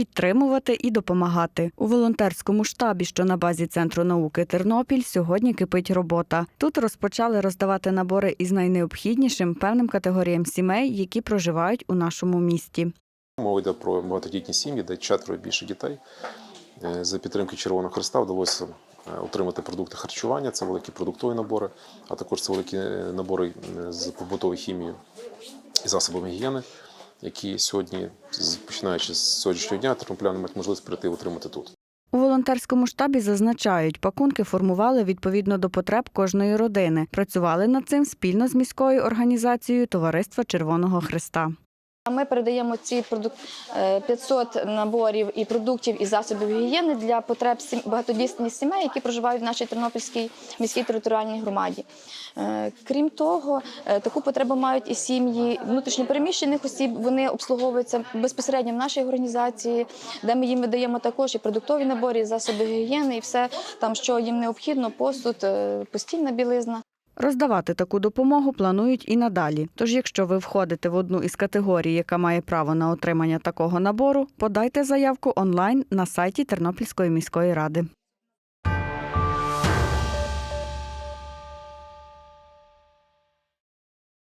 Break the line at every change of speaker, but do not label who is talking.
підтримувати і допомагати. У волонтерському штабі, що на базі центру науки Тернопіль, сьогодні кипить робота. Тут розпочали роздавати набори із найнеобхіднішим певним категоріям сімей, які проживають у нашому місті.
Мова йде про багатодітні сім'ї, де четверо більше дітей. Е, За підтримки Червоного Христа вдалося е, отримати продукти харчування, це великі продуктові набори, а також це великі е, набори з побутової хімії і засобами гігієни, які сьогодні, починаючи з сьогоднішнього дня, тернопляни мають можливість прийти отримати тут.
У волонтерському штабі зазначають, пакунки формували відповідно до потреб кожної родини. Працювали над цим спільно з міською організацією Товариства Червоного Христа.
Ми передаємо ці продук... е, 500 наборів і продуктів і засобів гігієни для потреб багатодітних сімей, які проживають в нашій Тернопільській міській територіальній громаді. Е, Крім того, е, таку потребу мають і сім'ї внутрішньопереміщених осіб. Вони обслуговуються безпосередньо в нашій організації, де ми їм видаємо також і продуктові набори, і засоби гігієни, і все там, що їм необхідно, посуд, постільна білизна.
Роздавати таку допомогу планують і надалі. Тож, якщо ви входите в одну із категорій, яка має право на отримання такого набору, подайте заявку онлайн на сайті Тернопільської міської ради.